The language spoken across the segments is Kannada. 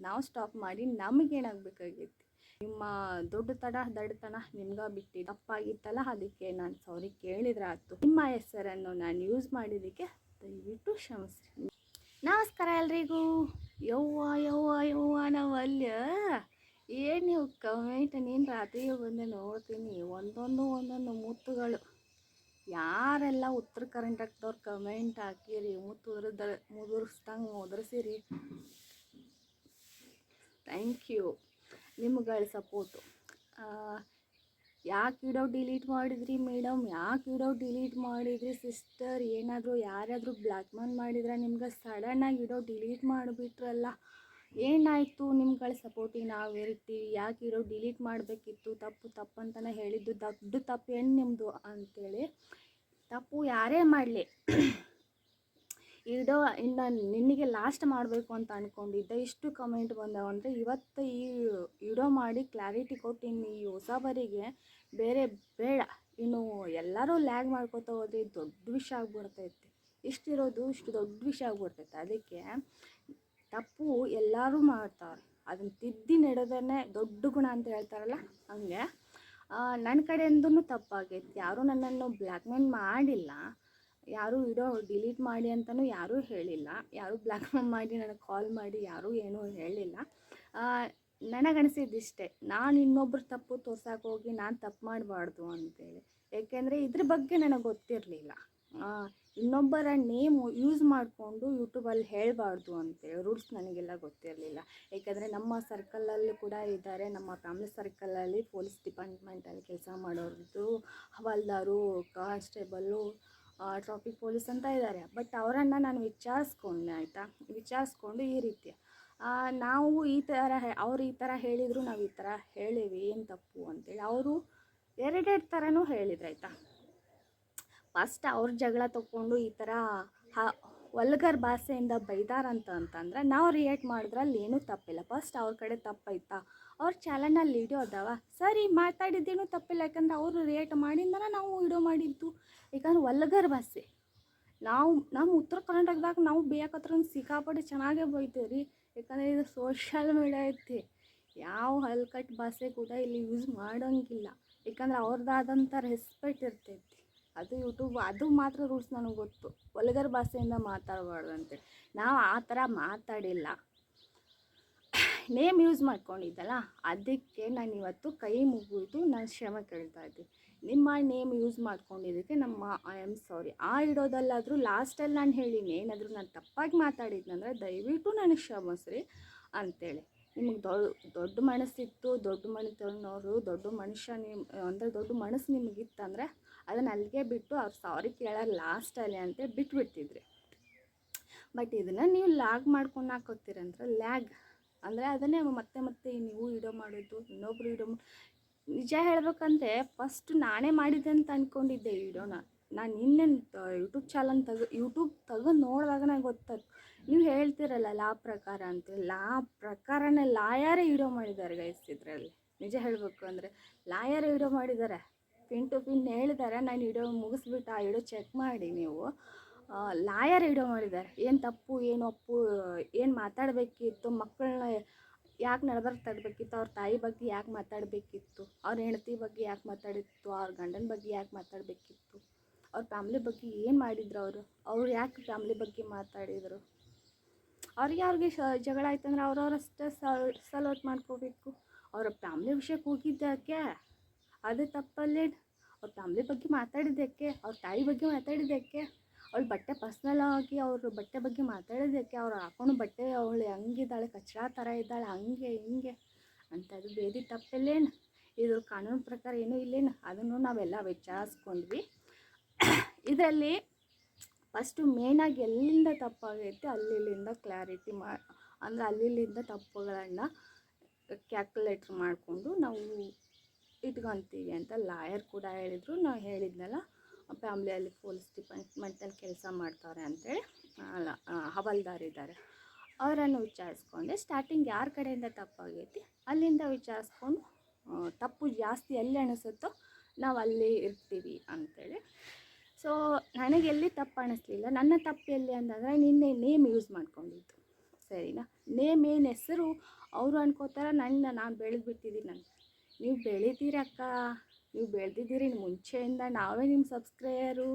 ನಾವು ಸ್ಟಾಪ್ ಮಾಡಿ ನಮಗೇನಾಗಬೇಕಾಗೈತಿ? ನಿಮ್ಮ ದೊಡ್ಡ ತಡ, ದಡ್ಡತನ ನಿಮ್ಗೆ ಬಿಟ್ಟು ತಪ್ಪಾಗಿತ್ತಲ್ಲ, ಅದಕ್ಕೆ ನಾನು ಸಾರಿ ಕೇಳಿದ್ರೆ ಆಯ್ತು. ನಿಮ್ಮ ಹೆಸರನ್ನು ನಾನು ಯೂಸ್ ಮಾಡಿದ್ದಕ್ಕೆ ದಯವಿಟ್ಟು ಕ್ಷಮಿಸ್ರಿ. ನಮಸ್ಕಾರ ಎಲ್ರಿಗೂ. ಯವ್ವ ಯವ್ವ ಯವ್ವ, ನಾವಲ್ಯ. ಏನು ನೀವು ಕಮೆಂಟ್ ನೀನು ರಾತ್ರಿ ಬಂದು ನೋಡ್ತೀನಿ. ಒಂದೊಂದು ಒಂದೊಂದು ಮುತ್ತುಗಳು. ಯಾರೆಲ್ಲ ಉತ್ತರ ಕರ್ನಾಟಕದವ್ರು ಕಮೆಂಟ್ ಹಾಕಿರಿ ಮುತ್ತು ಉದುರ್ದ ಮುದುರಿಸ್ದಂಗೆ ಮುದುರಿಸಿರಿ. ಥ್ಯಾಂಕ್ ಯು ನಿಮ್ಗಳ ಸಪೋರ್ಟು ಯಾಕೆ ವಿಡೋ ಡಿಲೀಟ್ ಮಾಡಿದ್ರಿ ಮೇಡಮ್ ಯಾಕೆ ವಿಡೋ ಡಿಲೀಟ್ ಮಾಡಿದ್ರಿ ಸಿಸ್ಟರ್ ಏನಾದರೂ ಯಾರಾದರೂ ಬ್ಲ್ಯಾಕ್ ಮೇಲ್ ಮಾಡಿದ್ರೆ ನಿಮ್ಗೆ ಸಡನ್ನಾಗಿ ವಿಡಿಯೋ ಡಿಲೀಟ್ ಮಾಡಿಬಿಟ್ರಲ್ಲ. ಏನಾಯಿತು ನಿಮ್ಗಳ ಸಪೋರ್ಟಿಗೆ ನಾವು ಇರ್ತೀವಿ? ಯಾಕೆ ಇರೋ ಡಿಲೀಟ್ ಮಾಡಬೇಕಿತ್ತು? ತಪ್ಪು ತಪ್ಪು ಅಂತಲೇ ಹೇಳಿದ್ದು ದೊಡ್ಡ ತಪ್ಪು ಏನು ನಿಮ್ಮದು ಅಂತೇಳಿ. ತಪ್ಪು ಯಾರೇ ಮಾಡಲಿ. ವಿಡಿಯೋ ಇನ್ನು ನಿನಗೆ ಲಾಸ್ಟ್ ಮಾಡಬೇಕು ಅಂತ ಅಂದ್ಕೊಂಡಿದ್ದೆ ಇಷ್ಟು ಕಮೆಂಟ್ ಬಂದವು ಅಂದರೆ ಇವತ್ತು ಈ ಇಡೋ ಮಾಡಿ ಕ್ಲಾರಿಟಿ ಕೊಟ್ಟು ಇನ್ನು ಈ ಹೊಸಬರಿಗೆ ಬೇರೆ ಬೇಡ. ಇನ್ನು ಎಲ್ಲರೂ ಲ್ಯಾಗ್ ಮಾಡ್ಕೋತಾ ಹೋದ್ರೆ ದೊಡ್ಡ ವಿಷಯ ಆಗ್ಬಿಡ್ತೈತಿ. ಇಷ್ಟಿರೋದು ಇಷ್ಟು ದೊಡ್ಡ ವಿಷಯ ಆಗ್ಬಿಡ್ತೈತೆ. ಅದಕ್ಕೆ ತಪ್ಪು ಎಲ್ಲರೂ ಮಾಡ್ತಾರೆ ಅದನ್ನು ತಿದ್ದಿ ನೆಡೋದನ್ನೇ ದೊಡ್ಡ ಗುಣ ಅಂತ ಹೇಳ್ತಾರಲ್ಲ, ಹಂಗೆ. ನನ್ನ ಕಡೆಯಿಂದನೂ ತಪ್ಪಾಗೈತಿ. ಯಾರೂ ನನ್ನನ್ನು ಬ್ಲ್ಯಾಕ್ಮೇಲ್ ಮಾಡಿಲ್ಲ. ಯಾರೂ ವಿಡಿಯೋ ಡಿಲೀಟ್ ಮಾಡಿ ಅಂತಲೂ ಯಾರೂ ಹೇಳಿಲ್ಲ. ಯಾರೂ ಬ್ಲ್ಯಾಕ್ ಮಾಡಿ ನನಗೆ ಕಾಲ್ ಮಾಡಿ ಯಾರೂ ಏನೂ ಹೇಳಿಲ್ಲ. ನನಗನಿಸಿದ್ದಿಷ್ಟೇ, ನಾನು ಇನ್ನೊಬ್ರ ತಪ್ಪು ತೋರ್ಸಕ್ಕೆ ಹೋಗಿ ನಾನು ತಪ್ಪು ಮಾಡಬಾರ್ದು ಅಂತೇಳಿ. ಏಕೆಂದರೆ ಇದ್ರ ಬಗ್ಗೆ ನನಗೆ ಗೊತ್ತಿರಲಿಲ್ಲ. ಇನ್ನೊಬ್ಬರ ನೇಮು ಯೂಸ್ ಮಾಡಿಕೊಂಡು ಯೂಟ್ಯೂಬಲ್ಲಿ ಹೇಳಬಾರ್ದು ಅಂತೇಳಿ, ರೂಲ್ಸ್ ನನಗೆಲ್ಲ ಗೊತ್ತಿರಲಿಲ್ಲ. ಏಕೆಂದರೆ ನಮ್ಮ ಸರ್ಕಲಲ್ಲಿ ಕೂಡ ಇದ್ದಾರೆ ನಮ್ಮ ಫ್ಯಾಮಿಲಿ ಸರ್ಕಲಲ್ಲಿ ಪೊಲೀಸ್ ಡಿಪಾರ್ಟ್ಮೆಂಟಲ್ಲಿ ಕೆಲಸ ಮಾಡೋರ್ದು, ಹವಾಲ್ದಾರು, ಕಾನ್ಸ್ಟೇಬಲ್ಲು ಟ್ರಾಫಿಕ್ ಪೊಲೀಸ್ ಅಂತ ಇದ್ದಾರೆ ಬಟ್ ಅವರನ್ನು ನಾನು ವಿಚಾರಿಸ್ಕೊಂಡೆ, ಆಯಿತಾ? ವಿಚಾರಿಸ್ಕೊಂಡು ಈ ರೀತಿ. ನಾವು ಈ ಥರ ಅವ್ರು ಈ ಥರ ಹೇಳಿದರು, ನಾವು ಈ ಥರ ಹೇಳಿವಿ, ಏನು ತಪ್ಪು ಅಂತೇಳಿ ಅವರು ಎರಡೆರಡು ಥರನೂ ಹೇಳಿದ್ರು, ಆಯಿತಾ? ಫಸ್ಟ್ ಅವ್ರ ಜಗಳ ತಗೊಂಡು ಈ ಥರ ವಲ್ಗರ್ ಭಾಷೆಯಿಂದ ಬೈದಾರಂತ ಅಂತಂದ್ರೆ ನಾವು ರಿಯಾಕ್ಟ್ ಮಾಡಿದ್ರಲ್ಲಿ ಏನೂ ತಪ್ಪಿಲ್ಲ. ಫಸ್ಟ್ ಅವ್ರ ಕಡೆ ತಪ್ಪೈತಾ ಅವ್ರ ಚಾನಲ್ನಲ್ಲಿ ವಿಡಿಯೋ ಅದಾವ. ಸರಿ, ಮಾತಾಡಿದ್ದೇನು ತಪ್ಪಿಲ್ಲ. ಯಾಕಂದ್ರೆ ಅವರು ರೇಟ್ ಮಾಡಿಂದನ ನಾವು ವಿಡಿಯೋ ಮಾಡಿದ್ದು. ಯಾಕಂದ್ರೆ ಒಲ್ಗರ್ ಭಾಷೆ. ನಾವು, ನಮ್ಮ ಉತ್ತರ ಕರ್ನಾಟಕದಾಗ ನಾವು ಬೇಕತ್ರ ಸಿಕ್ಕಾಪಟ್ಟೆ ಚೆನ್ನಾಗೇ ಬೈತೇವೆ ರೀ ಯಾಕಂದರೆ ಇದು ಸೋಷಲ್ ಮೀಡಿಯಾ ಐತಿ. ಯಾವ ಹಲ್ಕಟ್ ಭಾಷೆ ಕೂಡ ಇಲ್ಲಿ ಯೂಸ್ ಮಾಡೋಂಗಿಲ್ಲ. ಯಾಕಂದ್ರೆ ಅವ್ರದ್ದಾದಂಥ ರೆಸ್ಪೆಕ್ಟ್ ಇರ್ತೈತಿ. ಅದು ಯೂಟ್ಯೂಬ್ ಅದು ಮಾತ್ರ ರೂಲ್ಸ್ ನನಗೆ ಗೊತ್ತು. ಒಲಗರ್ ಭಾಷೆಯಿಂದ ಮಾತಾಡಬಾರ್ದು ಅಂತೇಳಿ ನಾವು ಆ ಥರ ಮಾತಾಡಿಲ್ಲ. ನೇಮ್ ಯೂಸ್ ಮಾಡ್ಕೊಂಡಿದ್ದಲ್ಲ, ಅದಕ್ಕೆ ನಾನು ಇವತ್ತು ಕೈ ಮುಗಿದು ನಾನು ಕ್ಷಮೆ ಕೇಳ್ತಾ ಇದ್ದೀನಿ ನಿಮ್ಮ ನೇಮ್ ಯೂಸ್ ಮಾಡ್ಕೊಂಡಿದ್ದಕ್ಕೆ ನಮ್ಮ ಐ ಆಮ್ ಸಾರಿ ಆ ಇಡೋದಲ್ಲಾದರೂ ಲಾಸ್ಟಲ್ಲಿ ನಾನು ಹೇಳೀನಿ, ಏನಾದರೂ ನಾನು ತಪ್ಪಾಗಿ ಮಾತಾಡಿದ್ನಂದ್ರೆ ದಯವಿಟ್ಟು ನನಗೆ ಕ್ಷಮಿಸ್ರಿ ಅಂತೇಳಿ. ನಿಮಗೆ ದೊಡ್ಡ ದೊಡ್ಡ ಮನಸ್ಸಿತ್ತು, ದೊಡ್ಡ ಮನೆತನವರು ದೊಡ್ಡ ಮನುಷ್ಯ ನಿಮ್ಮ ಅಂದರೆ ದೊಡ್ಡ ಮನಸ್ಸು ನಿಮಗಿತ್ತಂದರೆ ಅದನ್ನು ಅಲ್ಲಿಗೆ ಬಿಟ್ಟು ಅವ್ರು ಸಾರಿ ಕೇಳೋರು ಲಾಸ್ಟಲ್ಲಿ ಅಂತ ಬಿಟ್ಬಿಡ್ತಿದ್ರಿ. ಬಟ್ ಇದನ್ನು ನೀವು ಲ್ಯಾಗ್ ಮಾಡ್ಕೊಂಡು ಹಾಕೋತೀರಂದ್ರೆ ಲ್ಯಾಗ್ ಅಂದರೆ ಅದನ್ನೇ ಮತ್ತೆ ಮತ್ತೆ ನೀವು ವಿಡಿಯೋ ಮಾಡೋದು, ಇನ್ನೊಬ್ರು ವಿಡಿಯೋ ನಿಜ ಹೇಳ್ಬೇಕಂದ್ರೆ ಫಸ್ಟ್ ನಾನೇ ಮಾಡಿದ್ದೆ ಅಂತ ಅಂದ್ಕೊಂಡಿದ್ದೆ ವಿಡಿಯೋನ ನಾನು ಇನ್ನೇನು ಯೂಟ್ಯೂಬ್ ಚಾನಲ್ ತೆಗೆ ಯೂಟ್ಯೂಬ್ ತೆಗೆದು ನೋಡಿದಾಗ ನಂಗೆ ಗೊತ್ತಾಯ್ತು ನೀವು ಹೇಳ್ತಿರಲ್ಲ ಲಾ ಪ್ರಕಾರ ಅಂತ. ಲಾ ಪ್ರಕಾರನೇ ಲಾಯರೇ ವಿಡಿಯೋ ಮಾಡಿದ್ದಾರೆ ಗೈಸ್ ಇದರಲ್ಲಿ. ನಿಜ ಹೇಳಬೇಕು ಅಂದರೆ ಲಾಯರ್ ವಿಡಿಯೋ ಮಾಡಿದ್ದಾರೆ. ಪಿನ್ ಟು ಪಿನ್ ಹೇಳಿದ್ದಾರೆ ನಾನು ವಿಡಿಯೋ ಮುಗಿಸ್ಬಿಟ್ಟು ಆ ವಿಡಿಯೋ ಚೆಕ್ ಮಾಡಿ ನೀವು. ಲಾಯರ್ ವಿಡಿಯೋ ಮಾಡಿದ್ದಾರೆ ಏನು ತಪ್ಪು, ಏನು ಅಪ್ಪು ಏನು ಮಾತಾಡಬೇಕಿತ್ತು ಮಕ್ಕಳನ್ನ ಯಾಕೆ ನಡ್ಬರ್ಕ್ ತಡಬೇಕಿತ್ತು, ಅವ್ರ ತಾಯಿ ಬಗ್ಗೆ ಯಾಕೆ ಮಾತಾಡಬೇಕಿತ್ತು, ಅವ್ರ ಹೆಂಡತಿ ಬಗ್ಗೆ ಯಾಕೆ ಮಾತಾಡಿತ್ತು, ಅವ್ರ ಗಂಡನ ಬಗ್ಗೆ ಯಾಕೆ ಮಾತಾಡಬೇಕಿತ್ತು, ಅವ್ರ ಫ್ಯಾಮ್ಲಿ ಬಗ್ಗೆ ಏನು ಮಾಡಿದ್ರು ಅವರು, ಅವ್ರು ಯಾಕೆ ಫ್ಯಾಮ್ಲಿ ಬಗ್ಗೆ ಮಾತಾಡಿದರು. ಅವ್ರಿಗೆ ಅವ್ರಿಗೆ ಜಗಳ ಆಯ್ತಂದ್ರೆ ಅವ್ರವ್ರಷ್ಟೇ ಸಲ್ ಸಲ್ಔಟ್ ಮಾಡ್ಕೋಬೇಕು. ಅವ್ರ ಫ್ಯಾಮ್ಲಿ ವಿಷಯಕ್ಕೆ ಹೋಗಿದ್ದಕ್ಕೆ ಅದೇ ತಪ್ಪಲ್ಲೇ ಅವ್ರ ಫ್ಯಾಮ್ಲಿ ಬಗ್ಗೆ ಮಾತಾಡಿದ್ದಕ್ಕೆ ಅವ್ರ ತಾಯಿ ಬಗ್ಗೆ ಮಾತಾಡಿದ್ದಕ್ಕೆ ಅವಳ ಬಟ್ಟೆ ಪರ್ಸ್ನಲ್ ಆಗಿ ಅವರು ಬಟ್ಟೆ ಬಗ್ಗೆ ಮಾತಾಡೋದಕ್ಕೆ ಅವ್ರು ಹಾಕೊಂಡು ಬಟ್ಟೆ ಅವಳು ಹಂಗಿದ್ದಾಳೆ, ಕಚ್ರ ಥರ ಇದ್ದಾಳೆ, ಹಂಗೆ, ಹಿಂಗೆ ಅಂಥದ್ದು ಬೇದಿ ತಪ್ಪಲ್ಲೇನು? ಇದ್ರ ಕಾನೂನು ಪ್ರಕಾರ ಏನೂ ಇಲ್ಲೇನು? ಅದನ್ನು ನಾವೆಲ್ಲ ವಿಚಾರಿಸ್ಕೊಂಡ್ವಿ. ಇದರಲ್ಲಿ ಫಸ್ಟು ಮೇಯ್ನಾಗಿ ಎಲ್ಲಿಂದ ತಪ್ಪಾಗೈತೆ, ಅಲ್ಲಿಲ್ಲಿಂದ ಕ್ಲಾರಿಟಿ ಮಾ, ಅಂದರೆ ಅಲ್ಲಿಲ್ಲಿಂದ ತಪ್ಪುಗಳನ್ನು ಕ್ಯಾಲ್ಕುಲೇಟ್ರ್ ಮಾಡಿಕೊಂಡು ನಾವು ಇಟ್ಕೊತೀವಿ ಅಂತ ಲಾಯರ್ ಕೂಡ ಹೇಳಿದರು. ನಾವು ಹೇಳಿದ್ನಲ್ಲ ಫ್ಯಾಮ್ಲಿಯಲ್ಲಿ ಪೊಲೀಸ್ ಡಿಪಾರ್ಟ್ಮೆಂಟಲ್ಲಿ ಕೆಲಸ ಮಾಡ್ತಾರೆ ಅಂತೇಳಿ ಅಲ್ಲ ಹವಾಲ್ದಾರಿದ್ದಾರೆ ಅವರನ್ನು ವಿಚಾರಿಸ್ಕೊಂಡೆ ಸ್ಟಾರ್ಟಿಂಗ್ ಯಾರ ಕಡೆಯಿಂದ ತಪ್ಪಾಗೈತಿ, ಅಲ್ಲಿಂದ ವಿಚಾರಿಸ್ಕೊಂಡು ತಪ್ಪು ಜಾಸ್ತಿ ಎಲ್ಲಿ ಅನಿಸುತ್ತೋ ನಾವು ಅಲ್ಲಿ ಇರ್ತೀವಿ ಅಂತೇಳಿ. ಸೊ ನನಗೆ ಎಲ್ಲಿ ತಪ್ಪು ಅನಿಸ್ಲಿಲ್ಲ. ನನ್ನ ತಪ್ಪು ಎಲ್ಲಿ ಅಂತಂದರೆ, ನಿನ್ನೆ ನೇಮ್ ಯೂಸ್ ಮಾಡ್ಕೊಂಡಿದ್ದು. ಸರಿನಾ? ನೇಮ್ ಏನು ಹೆಸರು? ಅವರು ಅನ್ಕೋತಾರ, ನನ್ನ, ನಾನು ಬೆಳೆದ್ಬಿಟ್ಟಿದ್ದೀನಿ ನಾನು. ನೀವು ಬೆಳಿತೀರಕ್ಕ ನೀವು ಬೆಳೆದಿದ್ದೀರಿ ಮುಂಚೆಯಿಂದ ನಾವೇ ನಿಮ್ಮ ಸಬ್ಸ್ಕ್ರೈಬರು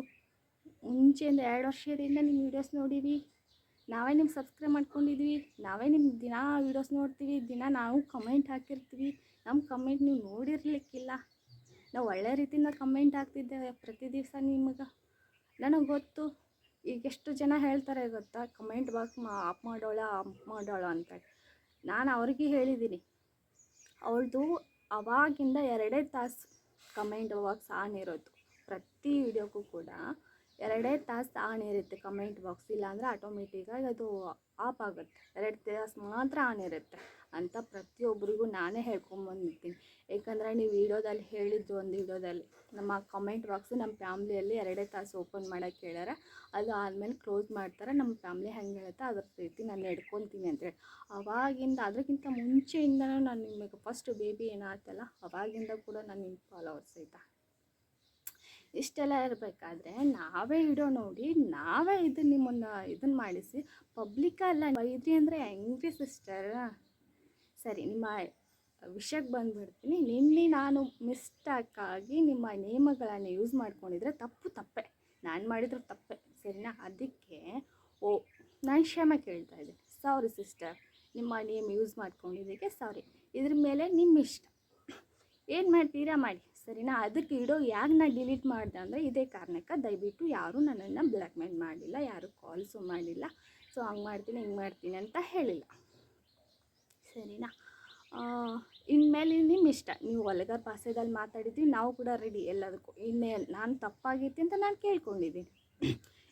ಮುಂಚೆಯಿಂದ ಎರಡು ವರ್ಷದಿಂದ ನಿಮ್ಮ ವೀಡಿಯೋಸ್ ನೋಡೀವಿ ನಾವೇ ನಿಮ್ಮ ಸಬ್ಸ್ಕ್ರೈಬ್ ಮಾಡ್ಕೊಂಡಿದ್ವಿ. ನಾವೇ ನಿಮ್ಮ ದಿನ ವೀಡಿಯೋಸ್ ನೋಡ್ತೀವಿ. ದಿನ ನಾವು ಕಮೆಂಟ್ ಹಾಕಿರ್ತೀವಿ. ನಮ್ಮ ಕಮೆಂಟ್ ನೀವು ನೋಡಿರ್ಲಿಕ್ಕಿಲ್ಲ. ನಾವು ಒಳ್ಳೆ ರೀತಿಯಿಂದ ಕಮೆಂಟ್ ಹಾಕ್ತಿದ್ದೇವೆ ಪ್ರತಿ ದಿವಸ ನಿಮಗೆ. ನನಗೆ ಗೊತ್ತು. ಈಗ ಎಷ್ಟು ಜನ ಹೇಳ್ತಾರೆ ಗೊತ್ತಾ? ಕಮೆಂಟ್ ಬಾಕ್ಸ್ ಮಾ ಆಫ್ ಮಾಡೋಳ ಆಫ್ ಮಾಡೋಳ ಅಂತ. ನಾನು ಅವ್ರಿಗೆ ಹೇಳಿದ್ದೀನಿ. ಅವಳದು ಅವಾಗಿಂದ ಎರಡೇ ತಾಸು ಕಮೆಂಟ್ ಬಾಕ್ಸ್ ಆನ್ ಇರೋದು. ಪ್ರತಿ ವಿಡಿಯೋಕ್ಕೂ ಕೂಡ ಎರಡೇ ತಾಸು ಆನ್ ಇರುತ್ತೆ ಕಮೆಂಟ್ ಬಾಕ್ಸ್, ಇಲ್ಲಾಂದರೆ ಆಟೋಮೆಟಿಕ್ಕಾಗಿ ಅದು ಆಫ್ ಆಗುತ್ತೆ. ಎರಡು ತಾಸು ಮಾತ್ರ ಆನ್ ಇರುತ್ತೆ. ಅಂತ ಪ್ರತಿಯೊಬ್ಬರಿಗೂ ನಾನೇ ಹೇಳ್ಕೊಂಬಂದಿರ್ತೀನಿ ಏಕೆಂದರೆ ನೀವು ವಿಡಿಯೋದಲ್ಲಿ ಹೇಳಿದ್ದು ಒಂದು ವಿಡಿಯೋದಲ್ಲಿ, ನಮ್ಮ ಕಮೆಂಟ್ ಬಾಕ್ಸು ನಮ್ಮ ಫ್ಯಾಮ್ಲಿಯಲ್ಲಿ ಎರಡೇ ತಾಸು ಓಪನ್ ಮಾಡೋಕ್ಕೆ ಹೇಳ್ಯಾರ. ಅದು ಆದಮೇಲೆ ಕ್ಲೋಸ್ ಮಾಡ್ತಾರೆ. ನಮ್ಮ ಫ್ಯಾಮ್ಲಿ ಹೆಂಗೆ ಹೇಳುತ್ತೆ ಅದ್ರ ರೀತಿ ನಾನು ಎಡ್ಕೊತೀನಿ ಅಂತೇಳಿ ಅವಾಗಿಂದ ಅದಕ್ಕಿಂತ ಮುಂಚೆಯಿಂದನೂ ನಾನು ನಿಮಗೆ ಫಸ್ಟ್ ಬೇಬಿ ಏನಾಯ್ತಲ್ಲ, ಅವಾಗಿಂದ ಕೂಡ ನಾನು ನಿಮ್ಮ ಫಾಲೋವರ್ಸ್ ಆಯ್ತಾ ಇಷ್ಟೆಲ್ಲ ಇರಬೇಕಾದ್ರೆ ನಾವೇ ಇಡೋ ನೋಡಿ ನಾವೇ ಇದನ್ನ ನಿಮ್ಮನ್ನು ಇದನ್ನು ಮಾಡಿಸಿ ಅಲ್ಲ. ಬೈದ್ರಿ ಅಂದರೆ ಹೆಂಗ್ರಿ ಸಿಸ್ಟರ್ ಸರಿ, ನಿಮ್ಮ ವಿಷಯಕ್ಕೆ ಬಂದುಬಿಡ್ತೀನಿ. ನಿನ್ನೆ ನಾನು ಮಿಸ್ಟಾಕಾಗಿ ನಿಮ್ಮ ನಿಯಮಗಳನ್ನು ಯೂಸ್ ಮಾಡ್ಕೊಂಡಿದ್ರೆ ತಪ್ಪು ತಪ್ಪೆ. ನಾನು ಮಾಡಿದ್ರು ತಪ್ಪೆ. ಸರಿನಾ? ಅದಕ್ಕೆ, ಓ, ನಾನು ಕ್ಷಮೆ ಕೇಳ್ತಾ ಇದ್ದೆ. ಸಾರಿ ಸಿಸ್ಟರ್ ನಿಮ್ಮ ನೇಮ್ ಯೂಸ್ ಮಾಡ್ಕೊಂಡಿದ್ದಕ್ಕೆ ಸಾರಿ ಇದ್ರ ಮೇಲೆ ನಿಮ್ಮ ಇಷ್ಟ ಏನು ಮಾಡ್ತೀರಾ? ಮಾಡಿ. ಸರಿನಾ? ಅದಕ್ಕೆ ಇಡೋ ಯಾಕೆ ನಾನು ಡಿಲೀಟ್ ಮಾಡಿದೆ ಅಂದರೆ ಇದೇ ಕಾರಣಕ್ಕೆ ದಯವಿಟ್ಟು ಯಾರೂ ನನ್ನನ್ನು ಬ್ಲ್ಯಾಕ್ ಮೇಲ್ ಮಾಡಿಲ್ಲ, ಯಾರೂ ಕಾಲ್ಸು ಮಾಡಿಲ್ಲ. ಸೊ, ಹಂಗೆ ಮಾಡ್ತೀನಿ, ಹಿಂಗೆ ಮಾಡ್ತೀನಿ ಅಂತ ಹೇಳಿಲ್ಲ. ಸರಿನಾ? ಇನ್ಮೇಲೆ ನಿಮ್ಮ ಇಷ್ಟ. ನೀವು ಒಲೆಗಾರ ಭಾಷೆದಲ್ಲಿ ಮಾತಾಡಿದ್ವಿ, ನಾವು ಕೂಡ ರೆಡಿ ಎಲ್ಲದಕ್ಕೂ. ಇನ್ನೇ ನಾನು ತಪ್ಪಾಗಿತ್ತು ಅಂತ ನಾನು ಕೇಳ್ಕೊಂಡಿದ್ದೀನಿ.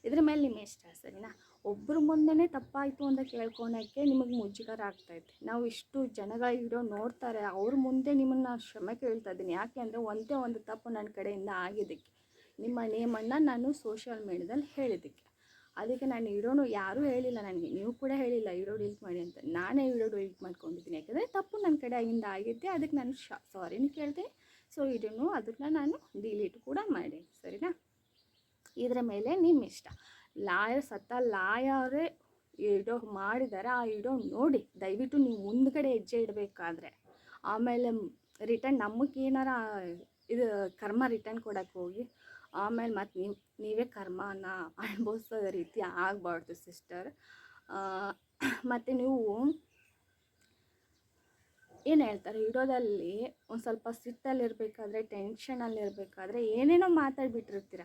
ಇದ್ರ ಮೇಲೆ ನಿಮ್ಮ ಇಷ್ಟ, ಸರಿನಾ? ಒಬ್ಬರ ಮುಂದೆನೇ ತಪ್ಪಾಯಿತು ಅಂತ ಕೇಳ್ಕೊಳಕ್ಕೆ ನಿಮಗೆ ಮುಜುಗರ ಆಗ್ತೈತೆ. ನಾವು ಇಷ್ಟು ಜನಗಳ ವಿಡಿಯೋ ನೋಡ್ತಾರೆ, ಅವ್ರ ಮುಂದೆ ನಿಮ್ಮನ್ನು ಕ್ಷಮೆ ಕೇಳ್ತಾ ಇದ್ದೀನಿ. ಯಾಕೆ ಅಂದರೆ ಒಂದೇ ಒಂದು ತಪ್ಪು ನನ್ನ ಕಡೆಯಿಂದ ಆಗಿದ್ದಕ್ಕೆ. ನಿಮ್ಮ ನೇಮನ್ನು ನಾನು ಸೋಷಿಯಲ್ ಮೀಡ್ಯಾದಲ್ಲಿ ಹೇಳಿದ್ದಕ್ಕೆ. ಅದಕ್ಕೆ ನಾನು ವಿಡಿಯೋನು ಯಾರೂ ಹೇಳಿಲ್ಲ, ನನಗೆ ನೀವು ಕೂಡ ಹೇಳಿಲ್ಲ ವಿಡಿಯೋ ಡಿಲೀಟ್ ಮಾಡಿ ಅಂತ. ನಾನೇ ವಿಡಿಯೋ ಡಿಲೀಟ್ ಮಾಡ್ಕೊಂಡಿದ್ದೀನಿ. ಯಾಕಂದರೆ ತಪ್ಪು ನನ್ನ ಕಡೆಯಿಂದ ಆಗಿದ್ದೆ, ಅದಕ್ಕೆ ನಾನು ಶ ಸಾರಿನೂ ಕೇಳಿದೆ. ಸೊ ವಿಡಿಯೋನು ಅದನ್ನ ನಾನು ಡಿಲೀಟ್ ಕೂಡ ಮಾಡಿ ಸರಿನಾ? ಇದರ ಮೇಲೆ ನಿಮ್ಮ ಇಷ್ಟ. ಲಾಯರ್ ಸತ್ತ ಲಾಯರೇ ಇಡೋ ಮಾಡಿದ್ದಾರೆ ಆ ಇಡೋ ನೋಡಿ, ದಯವಿಟ್ಟು ನೀವು ಮುಂದ್ಗಡೆ ಹೆಜ್ಜೆ ಇಡಬೇಕಾದ್ರೆ. ಆಮೇಲೆ ರಿಟರ್ನ್ ನಮಗೆ ಏನಾರ ಇದು ಕರ್ಮ ರಿಟರ್ನ್ ಕೊಡಕ್ಕೆ ಹೋಗಿ, ಆಮೇಲೆ ಮತ್ತು ನೀವು, ನೀವೇ ಕರ್ಮನ ಅನುಭವಿಸೋ ರೀತಿ ಆಗಬಾರ್ದು ಸಿಸ್ಟರ್. ಮತ್ತು ನೀವು ಏನು ಹೇಳ್ತಾರೆ, ಇಡೋದಲ್ಲಿ ಒಂದು ಸ್ವಲ್ಪ ಸಿಟ್ಟಲ್ಲಿರಬೇಕಾದ್ರೆ ಟೆನ್ಷನಲ್ಲಿರಬೇಕಾದ್ರೆ ಏನೇನೋ ಮಾತಾಡ್ಬಿಟ್ಟಿರ್ತೀರ.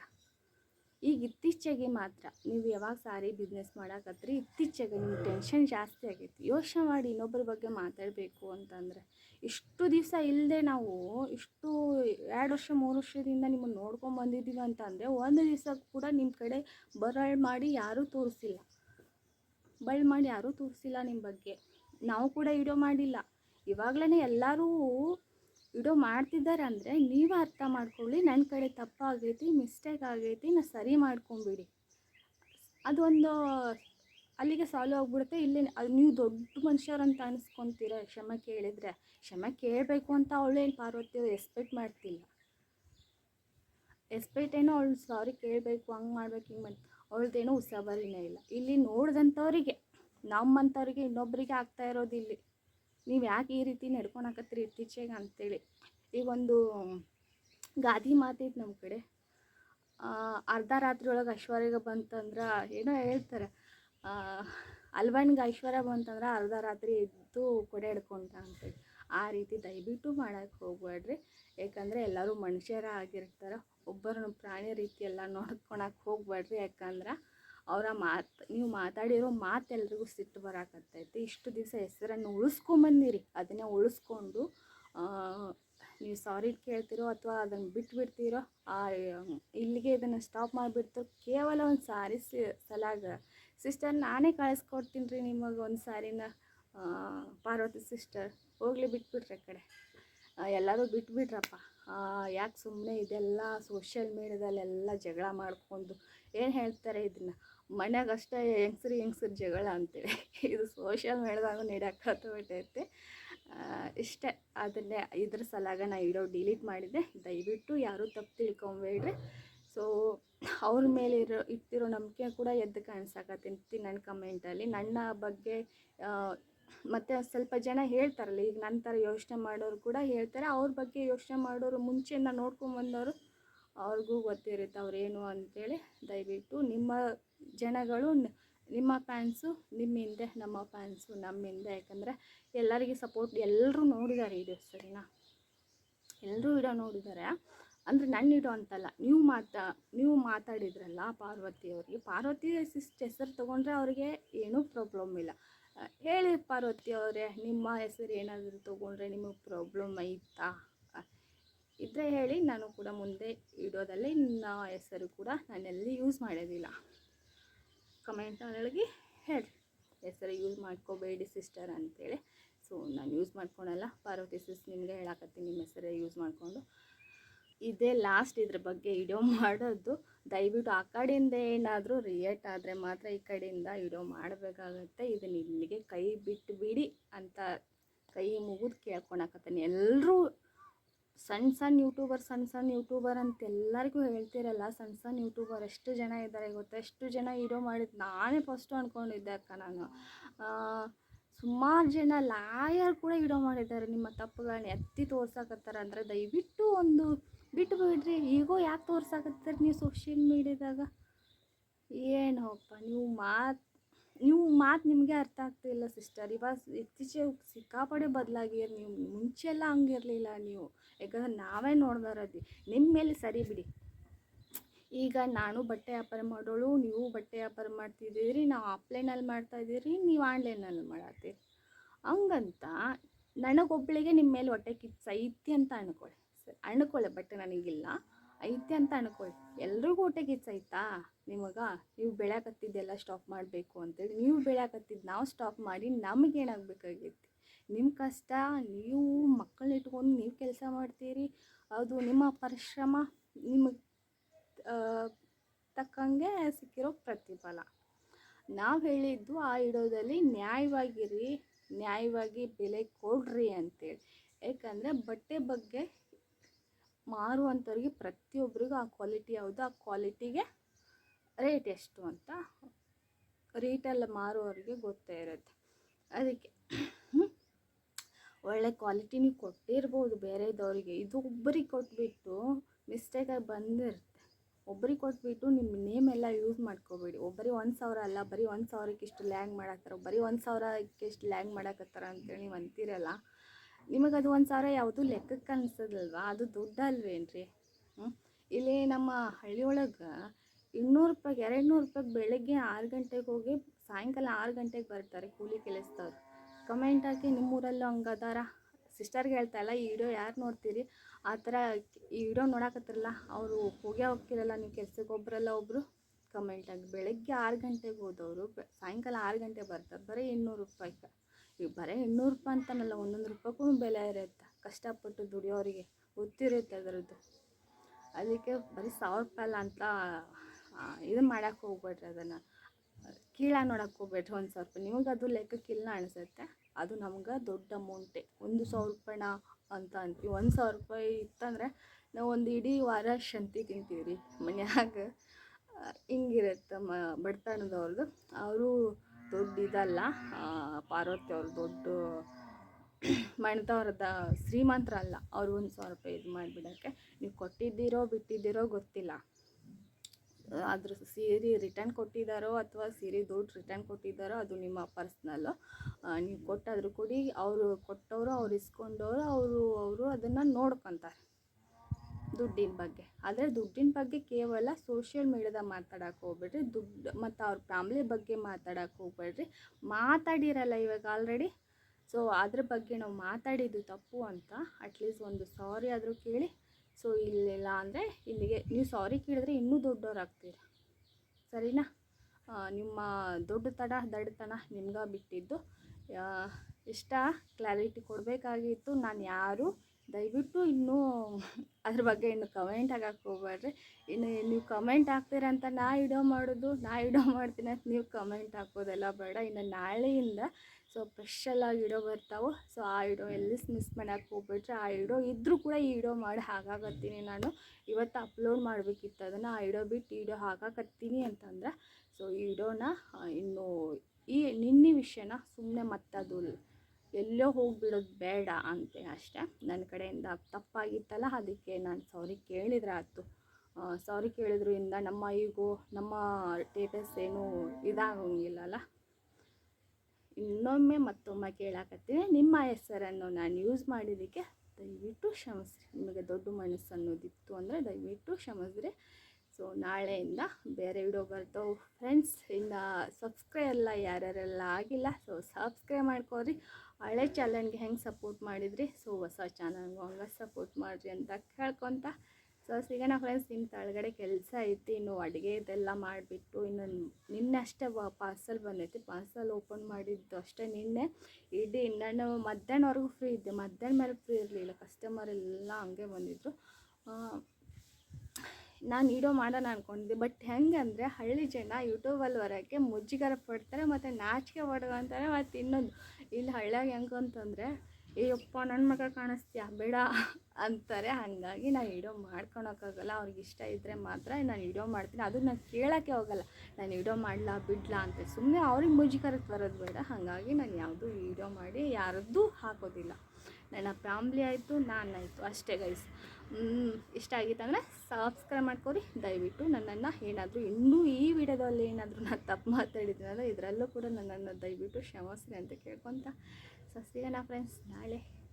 ಈಗ ಇತ್ತೀಚೆಗೆ ಮಾತ್ರ ನೀವು ಯಾವಾಗ ಸಾರಿ ಬಿಸ್ನೆಸ್ ಮಾಡಾಕತ್ರಿ ಇತ್ತೀಚೆಗೆ ನಿಮ್ಮ ಟೆನ್ಷನ್ ಜಾಸ್ತಿ ಆಗೈತಿ. ಯೋಚನೆ ಮಾಡಿ ಇನ್ನೊಬ್ಬರ ಬಗ್ಗೆ ಮಾತಾಡಬೇಕು ಅಂತಂದರೆ ಇಷ್ಟು ದಿವಸ ಇಲ್ಲದೆ ನಾವು ಇಷ್ಟು ಎರಡು ವರ್ಷ, ಮೂರು ವರ್ಷದಿಂದ ನಿಮ್ಮನ್ನು ನೋಡ್ಕೊಂಡು ಬಂದಿದ್ದೀವಿ ಅಂತಂದರೆ ಒಂದು ದಿವಸ ಕೂಡ ನಿಮ್ಮ ಕಡೆ ಬರಳ್ ಮಾಡಿ ಯಾರೂ ತೋರಿಸಿಲ್ಲ. ಬಳ್ ಮಾಡಿ ಯಾರೂ ತೋರಿಸಿಲ್ಲ ನಿಮ್ಮ ಬಗ್ಗೆ. ನಾವು ಕೂಡ ಇಡೋ ಮಾಡಿಲ್ಲ. ಇವಾಗಲೇ ಎಲ್ಲರೂ ವಿಡಿಯೋ ಮಾಡ್ತಿದ್ದಾರೆ ಅಂದರೆ ನೀವೇ ಅರ್ಥ ಮಾಡ್ಕೊಳ್ಳಿ ನನ್ನ ಕಡೆ ತಪ್ಪಾಗೈತಿ ಮಿಸ್ಟೇಕ್ ಆಗೈತಿ, ನಾ ಸರಿ ಮಾಡ್ಕೊಂಬಿಡಿ. ಅದೊಂದು ಅಲ್ಲಿಗೆ ಸಾಲ್ವ್ ಆಗಿಬಿಡುತ್ತೆ, ಇಲ್ಲಿ ನೀವು ದೊಡ್ಡ ಮನುಷ್ಯರಂತ ಅನಿಸ್ಕೊತೀರ, ಕ್ಷಮೆ ಕೇಳಿದರೆ. ಕ್ಷಮೆ ಕೇಳಬೇಕು ಅಂತ ಅವಳೇನು ಪಾರ್ವತಿ ಎಕ್ಸ್ಪೆಕ್ಟ್ ಮಾಡ್ತಿಲ್ಲ. ಎಕ್ಸ್ಪೆಕ್ಟ್ ಏನೋ ಅವಳು ಸಾರಿ ಕೇಳಬೇಕು, ಹಂಗೆ ಮಾಡ್ಬೇಕು, ಹಿಂಗೆ ಮಾಡಿ, ಅವಳದೇನೋ ಉಸಾಬರಿನೇ ಇಲ್ಲ. ಇಲ್ಲಿ ನೋಡಿದಂಥವ್ರಿಗೆ, ನಮ್ಮಂಥವ್ರಿಗೆ ಇನ್ನೊಬ್ಬರಿಗೆ ಆಗ್ತಾ ಇರೋದು ಇಲ್ಲಿ ನೀವು ಯಾಕೆ ಈ ರೀತಿ ನಡ್ಕೊಳಕತ್ತೀರಿ ಇತ್ತೀಚೆಗೆ ಅಂತೇಳಿ. ಈಗ ಒಂದು ಗಾದಿ ಮಾತೈತೆ ನಮ್ಮ ಕಡೆ ಅರ್ಧ ರಾತ್ರಿ ಒಳಗೆ ಐಶ್ವರ್ಯ ಬಂತಂದ್ರೆ ಏನೋ ಹೇಳ್ತಾರೆ ಅಲ್ವನ್ಗೆ ಐಶ್ವರ್ಯ ಬಂತಂದ್ರೆ ಅರ್ಧ ರಾತ್ರಿ ಎದ್ದು ಕೊಡೆ ಹಿಡ್ಕೊಂತ ಅಂತೇಳಿ. ಆ ರೀತಿ ದಯವಿಟ್ಟು ಮಾಡೋಕ್ಕೆ ಹೋಗ್ಬೇಡ್ರಿ ಯಾಕಂದರೆ ಎಲ್ಲರೂ ಮನುಷ್ಯರ ಆಗಿರ್ತಾರೆ ಒಬ್ಬರನ್ನ ಪ್ರಾಣಿ ರೀತಿ ಎಲ್ಲ ನೋಡ್ಕೊಳಕ್ಕೆ ಹೋಗ್ಬೇಡ್ರಿ ಯಾಕಂದ್ರೆ ಅವರ ಮಾತು, ನೀವು ಮಾತಾಡಿರೋ ಮಾತು ಎಲ್ರಿಗೂ ಸಿಟ್ಟು ಬರಾಕತ್ತೈತಿ. ಇಷ್ಟು ದಿವಸ ಹೆಸರನ್ನು ಉಳಿಸ್ಕೊಂಬಂದಿರಿ. ಅದನ್ನೇ ಉಳಿಸ್ಕೊಂಡು ನೀವು ಸಾರಿ ಕೇಳ್ತಿರೋ ಅಥವಾ ಅದನ್ನು ಬಿಟ್ಬಿಡ್ತೀರೋ ಇಲ್ಲಿಗೆ ಇದನ್ನು ಸ್ಟಾಪ್ ಮಾಡಿಬಿಡ್ತೀರೋ ಕೇವಲ ಒಂದು ಸಾರಿ ಸಲಾಗ. ಸಿಸ್ಟರ್, ನಾನೇ ಕಳಿಸ್ಕೊಡ್ತೀನಿ ರೀ ನಿಮಗೆ ಒಂದು ಸಾರಿನ ಪಾರ್ವತಿ ಸಿಸ್ಟರ್. ಹೋಗ್ಲಿ ಬಿಟ್ಬಿಟ್ರೆ ಕಡೆ. ಎಲ್ಲರೂ ಬಿಟ್ಬಿಟ್ರಪ್ಪ ಯಾಕೆ ಸುಮ್ಮನೆ ಇದೆಲ್ಲ ಸೋಷಿಯಲ್ ಮೀಡ್ಯಾದಲ್ಲೆಲ್ಲ ಜಗಳ ಮಾಡಿಕೊಂಡು ಏನು ಹೇಳ್ತಾರೆ ಇದನ್ನು? ಮನ್ಯಾಗ ಅಷ್ಟೇ ಹೆಂಗ್ಸ್ರಿ ಹೆಂಗ್ಸ್ರ ಜಗಳ ಅಂತೇಳಿ ಇದು ಸೋಷಿಯಲ್ ಮೀಡ್ಯಾದಾಗ ನಡೆಯಕ್ಕೆ ಇಷ್ಟೇ. ಅದನ್ನೇ ಇದ್ರ ಸಲಾಗ ನಾ ವಿಡಿಯೋ ಡಿಲೀಟ್ ಮಾಡಿದ್ದೆ. ದಯವಿಟ್ಟು ಯಾರೂ ತಪ್ಪು ತಿಳ್ಕೊಂಬೇಡ್ರಿ. ಸೊ ಅವ್ರ ಮೇಲೆ ಇರೋ, ಇಟ್ಟಿರೋ ನಂಬಿಕೆ ಕೂಡ ಎದ್ದು ಕಾಣಿಸಕತ್ತಿ ನನ್ನ ಕಮೆಂಟಲ್ಲಿ ನನ್ನ ಬಗ್ಗೆ ಮತ್ತು ಸ್ವಲ್ಪ ಜನ ಹೇಳ್ತಾರಲ್ಲ, ಈಗ ನನ್ನ ಥರ ಯೋಚನೆ ಮಾಡೋರು ಕೂಡ ಹೇಳ್ತಾರೆ. ಅವ್ರ ಬಗ್ಗೆ ಯೋಚನೆ ಮಾಡೋರು ಮುಂಚೆಯಿಂದ ನೋಡ್ಕೊಂಬಂದವರು ಅವ್ರಿಗೂ ಗೊತ್ತಿರುತ್ತೆ ಅವ್ರೇನು ಅಂತೇಳಿ. ದಯವಿಟ್ಟು ನಿಮ್ಮ ಜನಗಳು ನಿಮ್ಮ ಫ್ಯಾನ್ಸು ನಿಮ್ಮ ಹಿಂದೆ, ನಮ್ಮ ಫ್ಯಾನ್ಸು ನಮ್ಮ ಹಿಂದೆ. ಯಾಕಂದರೆ ಎಲ್ಲರಿಗೆ ಸಪೋರ್ಟ್ ಎಲ್ಲರೂ ನೋಡಿದ್ದಾರೆ ಇದು ಸರಿನಾ? ಎಲ್ಲರೂ ಇಡೋ ನೋಡಿದ್ದಾರೆ. ಅಂದರೆ ನನ್ನ ಇಡೋ ಅಂತಲ್ಲ, ನೀವು ಮಾತಾ, ನೀವು ಮಾತಾಡಿದ್ರಲ್ಲ ಪಾರ್ವತಿ ಅವರಿಗೆ, ಪಾರ್ವತಿ ಸಿಸ್ಟ್ ಹೆಸರು ತೊಗೊಂಡ್ರೆ ಅವ್ರಿಗೆ ಏನೂ ಪ್ರಾಬ್ಲಮ್ ಇಲ್ಲ. ಹೇಳಿ ಪಾರ್ವತಿ ಅವರೇ, ನಿಮ್ಮ ಹೆಸರು ಏನಾದರೂ ತೊಗೊಂಡ್ರೆ ನಿಮಗೆ ಪ್ರಾಬ್ಲಮ್ ಐತಾ? ಇದ್ರೆ ಹೇಳಿ ನಾನು ಕೂಡ ಮುಂದೆ ವಿಡಿಯೋದಲ್ಲಿ ನನ್ನ ಹೆಸರು ಕೂಡ ನಾನೆಲ್ಲಿ ಯೂಸ್ ಮಾಡೋದಿಲ್ಲ. ಕಮೆಂಟ್ ಒಳಗೆ ಹೇಳಿ. ಹೆಸರು ಯೂಸ್ ಮಾಡ್ಕೋಬೇಡಿ ಸಿಸ್ಟರ್ ಅಂತೇಳಿ. ಸೊ ನಾನು ಯೂಸ್ ಮಾಡ್ಕೊಳಲ್ಲ. ಪಾರ್ವತಿ ಸಿಸ್ ನಿಮಗೆ ಹೇಳಾಕತ್ತೀನಿ ನಿಮ್ಮ ಹೆಸರೇ ಯೂಸ್ ಮಾಡಿಕೊಂಡು. ಇದೇ ಲಾಸ್ಟ್ ಇದ್ರ ಬಗ್ಗೆ ವಿಡಿಯೋ ಮಾಡೋದು. ದಯವಿಟ್ಟು ಆ ಕಡೆಯಿಂದ ಏನಾದರೂ ರಿಯೇಟ್ ಆದರೆ ಮಾತ್ರ ಈ ಕಡೆಯಿಂದ ವಿಡಿಯೋ ಮಾಡಬೇಕಾಗತ್ತೆ. ಇದನ್ನ ಇಲ್ಲಿಗೆ ಕೈ ಬಿಟ್ಟು ಬಿಡಿ ಅಂತ ಕೈ ಮುಗಿದು ಕೇಳ್ಕೊಳಕತ್ತೀನಿ. ಎಲ್ಲರೂ ಸಣ್ಣ ಸಣ್ಣ ಯೂಟ್ಯೂಬರ್ ಸಣ್ಣ ಸಣ್ಣ ಯೂಟ್ಯೂಬರ್ ಅಂತ ಎಲ್ಲರಿಗೂ ಹೇಳ್ತಿರಲ್ಲ ಸಣ್ಣ ಸಣ್ಣ ಯೂಟ್ಯೂಬರ್ ಎಷ್ಟು ಜನ ಇದ್ದಾರೆ ಗೊತ್ತಾ? ಎಷ್ಟು ಜನ ಇದೋ ಮಾಡಿದ್ದು ನಾನೇ ಫಸ್ಟು ಅಂದ್ಕೊಂಡಿದ್ದೆ ಅಕ್ಕ ನಾನು. ಸುಮಾರು ಜನ ಲಾಯರ್ ಕೂಡ ಇಡೋ ಮಾಡಿದ್ದಾರೆ ನಿಮ್ಮ ತಪ್ಪುಗಳನ್ನ ಎತ್ತಿ ತೋರ್ಸಕತ್ತಾರೆ. ಅಂದರೆ ದಯವಿಟ್ಟು ಒಂದು ಬಿಟ್ಟು ಬಿಡ್ರಿ ಈಗೋ ಯಾಕೆ ತೋರ್ಸಕತ್ತಾರೆ ನೀವು ಸೋಷಿಯಲ್ ಮೀಡಿಯಾದಾಗ ಏನೋಪ್ಪ ನೀವು ಮಾತು ನೀವು ಮಾತು ನಿಮಗೆ ಅರ್ಥ ಆಗ್ತಿಲ್ಲ ಸಿಸ್ಟರ್. ಇವಾಗ ಇತ್ತೀಚೆಗೆ ಸಿಕ್ಕಾಪಡೆ ಬದಲಾಗಿ ನೀವು ಮುಂಚೆಲ್ಲ ಹಂಗಿರಲಿಲ್ಲ ನೀವು. ಯಾಕಂದ್ರೆ ನಾವೇ ನೋಡ್ದಾರದಿ ನಿಮ್ಮ ಮೇಲೆ ಸರಿ ಬಿಡಿ. ಈಗ ನಾನು ಬಟ್ಟೆ ವ್ಯಾಪಾರ ಮಾಡೋಳು, ನೀವು ಬಟ್ಟೆ ವ್ಯಾಪಾರ ಮಾಡ್ತಿದ್ದೀರಿ, ನಾವು ಆಫ್ಲೈನಲ್ಲಿ ಮಾಡ್ತಾ ಇದ್ದೀರಿ, ನೀವು ಆನ್ಲೈನಲ್ಲಿ ಮಾಡತ್ತೀರಿ. ಹಂಗಂತ ನನಗೊಬ್ಬಳಿಗೆ ನಿಮ್ಮ ಮೇಲೆ ಹೊಟ್ಟೆ ಕಿತ್ತು ಐತಿ ಅಂತ ಅನ್ಕೊಳ್ಳಿ ಸರಿ ಅಣ್ಕೊಳ್ಳಿ ಬಟ್ ನನಗಿಲ್ಲ. ಐತಿ ಅಂತ ಅನ್ಕೊಳ್ಳಿ ಎಲ್ರಿಗೂ ಊಟ ಐತಾ ನಿಮಗೆ ನೀವು ಬೆಳ್ಯಾಕತ್ತಿದ್ದೆಲ್ಲ ಸ್ಟಾಪ್ ಮಾಡಬೇಕು ಅಂತೇಳಿ, ನೀವು ಬೆಳ್ಯಾಕತ್ತಿದ್ದು ನಾವು ಸ್ಟಾಪ್ ಮಾಡಿ ನಮಗೇನಾಗಬೇಕಾಗೈತಿ? ನಿಮ್ಮ ಕಷ್ಟ, ನೀವು ಮಕ್ಕಳನ್ನ ಇಟ್ಕೊಂಡು ನೀವು ಕೆಲಸ ಮಾಡ್ತೀರಿ, ಅದು ನಿಮ್ಮ ಪರಿಶ್ರಮ ನಿಮಗೆ ತಕ್ಕಂಗೆ ಸಿಕ್ಕಿರೋ ಪ್ರತಿಫಲ. ನಾವು ಹೇಳಿದ್ದು ಆ ಇಡೋದಲ್ಲಿ ನ್ಯಾಯವಾಗಿರಿ, ನ್ಯಾಯವಾಗಿ ಬೆಲೆ ಕೊಡ್ರಿ ಅಂತೇಳಿ. ಯಾಕಂದರೆ ಬಟ್ಟೆ ಬಗ್ಗೆ ಮಾರುವಂಥವ್ರಿಗೆ ಪ್ರತಿಯೊಬ್ಬರಿಗೂ ಆ ಕ್ವಾಲಿಟಿ ಯಾವುದು? ಆ ಕ್ವಾಲಿಟಿಗೆ ರೇಟ್ ಎಷ್ಟು ಅಂತ ರೇಟೆಲ್ಲ ಮಾರುವವರಿಗೆ ಗೊತ್ತೇ ಇರುತ್ತೆ. ಅದಕ್ಕೆ? ಒಳ್ಳೆ ಕ್ವಾಲಿಟಿನೂ ಕೊಟ್ಟಿರ್ಬೋದು ಬೇರೆದವ್ರಿಗೆ. ಇದು ಒಬ್ಬರಿಗೆ ಕೊಟ್ಬಿಟ್ಟು ಮಿಸ್ಟೇಕಾಗಿ ಬಂದಿರುತ್ತೆ. ಒಬ್ಬರಿಗೆ ಕೊಟ್ಬಿಟ್ಟು ನಿಮ್ಮ ನೇಮ್ ಎಲ್ಲ ಯೂಸ್ ಮಾಡ್ಕೋಬೇಡಿ. ಒಬ್ಬರಿ ಒಂದು ಸಾವಿರ ಅಲ್ಲ, ಬರೀ ಒಂದು ಸಾವಿರಕ್ಕೆ ಇಷ್ಟು ಲ್ಯಾಂಗ್ ಮಾಡಾಕ್ತಾರೆ ಬರೀ ಒಂದು ಸಾವಿರಕ್ಕೆ ಇಷ್ಟು ಲ್ಯಾಂಗ್ ಮಾಡಕತ್ತಾರ ಅಂತೇಳಿ ನೀವು ಅಂತೀರಲ್ಲ ನಿಮಗೆ ಅದು ಒಂದು ಸಾವಿರ ಯಾವುದು ಲೆಕ್ಕಕ್ಕೆ ಅನ್ಸದಲ್ವಾ? ಅದು ದುಡ್ಡು ಅಲ್ವೇನ್ರಿ ಇಲ್ಲಿ ನಮ್ಮ ಹಳ್ಳಿಯೊಳಗೆ ಇನ್ನೂರು ರೂಪಾಯಿಗೆ ಎರಡು ನೂರು ರೂಪಾಯಿಗೆ ಬೆಳಗ್ಗೆ ಆರು ಗಂಟೆಗೆ ಹೋಗಿ ಸಾಯಂಕಾಲ ಆರು ಗಂಟೆಗೆ ಬರ್ತಾರೆ ಕೂಲಿ ಕೆಲಸದವ್ರು. ಕಮೆಂಟ್ ಹಾಕಿ ನಿಮ್ಮೂರಲ್ಲೂ ಹಂಗದಾರ? ಸಿಸ್ಟರ್ಗೆ ಹೇಳ್ತಾ ಇಲ್ಲ, ಈ ವಿಡಿಯೋ ಯಾರು ನೋಡ್ತೀರಿ? ಆ ಥರ ಈ ವಿಡಿಯೋ ನೋಡಕತ್ತಿರಲ್ಲ, ಅವರು ಹೋಗೇ ಹೋಗ್ತಿರಲ್ಲ, ನೀವು ಕೆಲ್ಸಕ್ಕೆ ಒಬ್ಬರಲ್ಲ ಒಬ್ಬರು ಕಮೆಂಟ್ ಹಾಕಿ. ಬೆಳಗ್ಗೆ ಆರು ಗಂಟೆಗೆ ಹೋದವರು, ಸಾಯಂಕಾಲ ಆರು ಗಂಟೆಗೆ ಬರ್ತಾರೆ, ಬರೀ ಇನ್ನೂರು ರೂಪಾಯಿಗೆ ಈಗ ಬರೀ ಇನ್ನೂರು ರೂಪಾಯಿ ಅಂತನಲ್ಲ, ಒಂದೊಂದು ರೂಪಾಯಿಗೂ ಬೆಲೆ ಇರುತ್ತೆ. ಕಷ್ಟಪಟ್ಟು ದುಡಿಯೋರಿಗೆ ಗೊತ್ತಿರುತ್ತೆ ಅದರದ್ದು. ಅದಕ್ಕೆ ಬರೀ ಸಾವಿರ ರೂಪಾಯಿ ಅಲ್ಲ ಅಂತ ಇದು ಮಾಡಕ್ಕೆ ಹೋಗ್ಬೇಡ್ರಿ ಅದನ್ನು. ಕೀಳ ನೋಡಕ್ಕೆ ಹೋಗ್ಬೇಡ್ರಿ ಒಂದು ಸಾವಿರ ರೂಪಾಯಿ. ನಿಮಗೆ ಅದು ಲೆಕ್ಕಕ್ಕಿಲ್ಲ ಅನಿಸುತ್ತೆ. ಅದು ನಮ್ಗೆ ದೊಡ್ಡ ಅಮೌಂಟೇ ಒಂದು ಸಾವಿರ ರೂಪಾಯಿನ ಅಂತ ಅಂತೀವಿ. ಒಂದು ಸಾವಿರ ರೂಪಾಯಿ ಇತ್ತಂದರೆ ನಾವು ಒಂದು ಇಡೀ ವಾರ ಶಂತಿ ತಿಂತೀವಿ ರೀ ಮನ್ಯಾಗ ಹಿಂಗಿರುತ್ತೆ ಮ ಬಡತನದವ್ರದ್ದು ಅವರು ದೊಡ್ಡ ಇದಲ್ಲ. ಪಾರ್ವತಿ ಅವ್ರು ದೊಡ್ಡ ಮಣ್ದವ್ರದ ಶ್ರೀಮಂತರ ಅಲ್ಲ ಅವ್ರು ಒಂದು ಸಾವಿರ ರೂಪಾಯಿ ಇದು ಮಾಡಿಬಿಡೋಕ್ಕೆ ನೀವು ಕೊಟ್ಟಿದ್ದೀರೋ ಬಿಟ್ಟಿದ್ದೀರೋ ಗೊತ್ತಿಲ್ಲ. ಅದ್ರ ಸೀರೆ ರಿಟರ್ನ್ ಕೊಟ್ಟಿದ್ದಾರೋ ಅಥವಾ ಸೀರೆ ದುಡ್ಡು ರಿಟರ್ನ್ ಕೊಟ್ಟಿದ್ದಾರೋ ಅದು ನಿಮ್ಮ ಪರ್ಸ್ನಲ್ಲು. ನೀವು ಕೊಟ್ಟಾದರೂ ಕೊಡಿ, ಅವರು ಕೊಟ್ಟವರು, ಅವ್ರು ಇಸ್ಕೊಂಡವರು, ಅವರು ಅವರು ಅದನ್ನು ನೋಡ್ಕೊತಾರೆ. ದುಡ್ಡಿನ ಬಗ್ಗೆ. ಆದರೆ ದುಡ್ಡಿನ ಬಗ್ಗೆ ಕೇವಲ ಸೋಷಿಯಲ್ ಮೀಡ್ಯಾದಾಗ ಮಾತಾಡಕ್ಕೆ ಹೋಗ್ಬೇಡ್ರಿ. ದುಡ್ಡು ಮತ್ತು ಅವ್ರ ಫ್ಯಾಮ್ಲಿ ಬಗ್ಗೆ ಮಾತಾಡಕ್ಕೆ ಹೋಗ್ಬೇಡ್ರಿ. ಮಾತಾಡಿರಲ್ಲ ಇವಾಗ ಆಲ್ರೆಡಿ ಸೊ ಅದ್ರ ಬಗ್ಗೆ ನಾವು ಮಾತಾಡಿದ್ದು ತಪ್ಪು ಅಂತ ಅಟ್ಲೀಸ್ಟ್ ಒಂದು ಸಾರಿ ಆದರೂ ಕೇಳಿ. ಸೊ ಇಲ್ಲಿಲ್ಲ ಅಂದರೆ ಇಲ್ಲಿಗೆ ನೀವು ಸಾರಿ ಕೇಳಿದ್ರೆ ಇನ್ನೂ ದೊಡ್ಡವ್ರಾಗ್ತೀರ ಸರಿನಾ? ನಿಮ್ಮ ದೊಡ್ಡ ತಡ ದಡ್ಡತನ ನಿಮ್ಗೆ ಬಿಟ್ಟಿದ್ದು. ಇಷ್ಟ? ಕ್ಲಾರಿಟಿ ಕೊಡಬೇಕಾಗಿತ್ತು. ನಾನು ಯಾರು ದಯವಿಟ್ಟು ಇನ್ನೂ ಅದ್ರ ಬಗ್ಗೆ ಇನ್ನು ಕಮೆಂಟ್ ಆಗಕ್ಕೆ ಹೋಗ್ಬೇಡ್ರಿ ಇನ್ನು ನೀವು ಕಮೆಂಟ್ ಹಾಕ್ತೀರ ಅಂತ ನಾ ಇಡೋ ಮಾಡೋದು, ನಾ ಇಡೋ ಮಾಡ್ತೀನಿ ಅಂತ ನೀವು ಕಮೆಂಟ್ ಹಾಕೋದೆಲ್ಲ ಬೇಡ. ಇನ್ನು ನಾಳೆಯಿಂದ ಸೊ ಸ್ಪೆಷಲಾಗಿ ಇಡೋ ಬರ್ತಾವೆ. ಸೊ ಆ ಇಡೋ ಎಲ್ಲಿ ಮಿಸ್ ಮಾಡಕ್ಕೆ ಹೋಗ್ಬಿಟ್ರೆ ಆ ಇಡೋ ಇದ್ದರೂ ಕೂಡ ಈ ವಿಡಿಯೋ ಮಾಡಿ ಹಾಗಾಗತ್ತೀನಿ ನಾನು. ಇವತ್ತು ಅಪ್ಲೋಡ್ ಮಾಡಬೇಕಿತ್ತು. ಅದನ್ನು ಆ ವಿಡಿಯೋ ಬಿಟ್ಟು ಇಡೋ ವಿಡಿಯೋ ಹಾಕಾಕತ್ತೀನಿ ಅಂತಂದ್ರೆ ಸೊ ಈ ವಿಡಿಯೋನ ಇನ್ನು ಈ ನಿನ್ನೆ ವಿಷಯನ ಸುಮ್ಮನೆ ಮತ್ತದು. ಎಲ್ಲೋ ಹೋಗ್ಬಿಡೋದು ಬೇಡ ಅಂತೆ ಅಷ್ಟೇ. ನನ್ನ ಕಡೆಯಿಂದ ತಪ್ಪಾಗಿತ್ತಲ್ಲ, ಅದಕ್ಕೆ ನಾನು ಸಾರಿ ಕೇಳಿದ್ರೆ ಆಯಿತು. ಸಾರಿ ಕೇಳಿದ್ರಿಂದ ನಮ್ಮ ಈಗೋ ನಮ್ಮ ಸ್ಟೇಟಸ್ ಏನು ಇದಾಗಂಗಿಲ್ಲಲ್ಲ. ಇನ್ನೊಮ್ಮೆ ಮತ್ತೊಮ್ಮೆ ಕೇಳಾಕತ್ತೀನಿ. ನಿಮ್ಮ ಹೆಸರನ್ನು ನಾನು ಯೂಸ್ ಮಾಡಿದ್ದಕ್ಕೆ ದಯವಿಟ್ಟು ಕ್ಷಮಿಸ್ರಿ. ನಿಮಗೆ ದೊಡ್ಡ ಮನಸ್ಸು ಅನ್ನೋದಿತ್ತು ಅಂದರೆ ದಯವಿಟ್ಟು ಕ್ಷಮಿಸ್ರಿ. ಸೊ ನಾಳೆಯಿಂದ ಬೇರೆ ವಿಡಿಯೋ ಬರ್ತಾವೆ. ಫ್ರೆಂಡ್ಸ್ ಇನ್ನು ಸಬ್ಸ್ಕ್ರೈಬ್ ಎಲ್ಲ ಯಾರ್ಯಾರೆಲ್ಲ ಆಗಿಲ್ಲ ಸೊ ಸಬ್ಸ್ಕ್ರೈಬ್ ಮಾಡ್ಕೋರಿ. ಹಳೆ ಚಾನಲ್ಗೆ ಹೆಂಗೆ ಸಪೋರ್ಟ್ ಮಾಡಿದ್ರಿ? ಸೊ, ಹೊಸ ಚಾನಲ್ಗೂ ಹಂಗೆ ಸಪೋರ್ಟ್ ಮಾಡಿರಿ ಅಂತ ಕೇಳ್ಕೊತ. ಸೊ, ಸಿಗೋಣ ಫ್ರೆಂಡ್ಸ್ ನಿಮ್ಮ ತಳಗಡೆ ಕೆಲಸ ಐತಿ, ಇನ್ನು ಅಡುಗೆ ಇದೆಲ್ಲ ಮಾಡಿಬಿಟ್ಟು ಇನ್ನು ನಿನ್ನೆ ಅಷ್ಟೇ ಪಾರ್ಸಲ್ ಬಂದೈತಿ. ಪಾರ್ಸಲ್ ಓಪನ್ ಮಾಡಿದ್ದು ಅಷ್ಟೇ ನಿನ್ನೆ. ಇಡೀ ನಾನು ಮಧ್ಯಾಹ್ನವರೆಗೂ ಫ್ರೀ ಇದ್ದೆ. ಮಧ್ಯಾಹ್ನ ಮೇಲೆ ಫ್ರೀ ಇರಲಿಲ್ಲ. ಕಸ್ಟಮರ್ ಎಲ್ಲ ಹಂಗೆ ಬಂದಿದ್ದರು ನಾನು ಇಡೋ ಮಾಡೋಣ ಅಂದ್ಕೊಂಡಿದ್ದೆ ಬಟ್ ಹೆಂಗಂದರೆ ಹಳ್ಳಿ ಜನ ಯೂಟ್ಯೂಬಲ್ಲಿ ಬರೋಕ್ಕೆ ಮುಜ್ಜಿಗರ ಪಡ್ತಾರೆ, ಮತ್ತು ನಾಚಿಕೆ ಪಡ್ಕೊತಾರೆ, ಮತ್ತು ಇನ್ನೊಂದು ಇಲ್ಲಿ ಹಳ್ಳ್ಯಾಗ ಹೆಂಗೆ ಅಂತಂದರೆ, ಏಯಪ್ಪ ನನ್ನ ಮಗ ಕಾಣಿಸ್ತೀಯ? ಬೇಡ ಅಂತಾರೆ. ಹಾಗಾಗಿ ನಾನು ವಿಡಿಯೋ ಮಾಡ್ಕೊಳಕ್ಕಾಗಲ್ಲ. ಅವ್ರಿಗೆ ಇಷ್ಟ ಇದ್ದರೆ ಮಾತ್ರ ನಾನು ವಿಡಿಯೋ ಮಾಡ್ತೀನಿ. ಅದು ನಾನು ಕೇಳೋಕ್ಕೆ ಹೋಗಲ್ಲ. ನಾನು ವಿಡಿಯೋ ಮಾಡಲಾ, ಬಿಡ್ಲಾ ಅಂತ ಸುಮ್ಮನೆ ಅವ್ರಿಗೆ ಮುಜುಗರಕ್ಕೆ ಬರೋದು ಬೇಡ. ಹಾಗಾಗಿ ನಾನು ಯಾವುದೂ ವಿಡಿಯೋ ಮಾಡಿ ಯಾರದ್ದು ಹಾಕೋದಿಲ್ಲ. ನನ್ನ ಫ್ಯಾಮ್ಲಿ ಆಯಿತು ನಾನಾಯಿತು ಅಷ್ಟೇ ಗೈಸ್ ಇಷ್ಟ ಆಗಿತ್ತಂದರೆ ಸಬ್ಸ್ಕ್ರೈಬ್ ಮಾಡ್ಕೊರಿ ದಯವಿಟ್ಟು ನನ್ನನ್ನು ಏನಾದರೂ ಇನ್ನೂ ಈ ವಿಡಿಯೋದಲ್ಲಿ ಏನಾದರೂ ನಾನು ತಪ್ಪು ಮಾತಾಡಿದ್ದೀನಲ್ಲ ಇದರಲ್ಲೂ ಕೂಡ ನನ್ನನ್ನು ದಯವಿಟ್ಟು ಕ್ಷಮಿಸ್ರಿ ಅಂತ ಕೇಳ್ಕೊತ. ಸೊ ಫ್ರೆಂಡ್ಸ್ ನಾಳೆ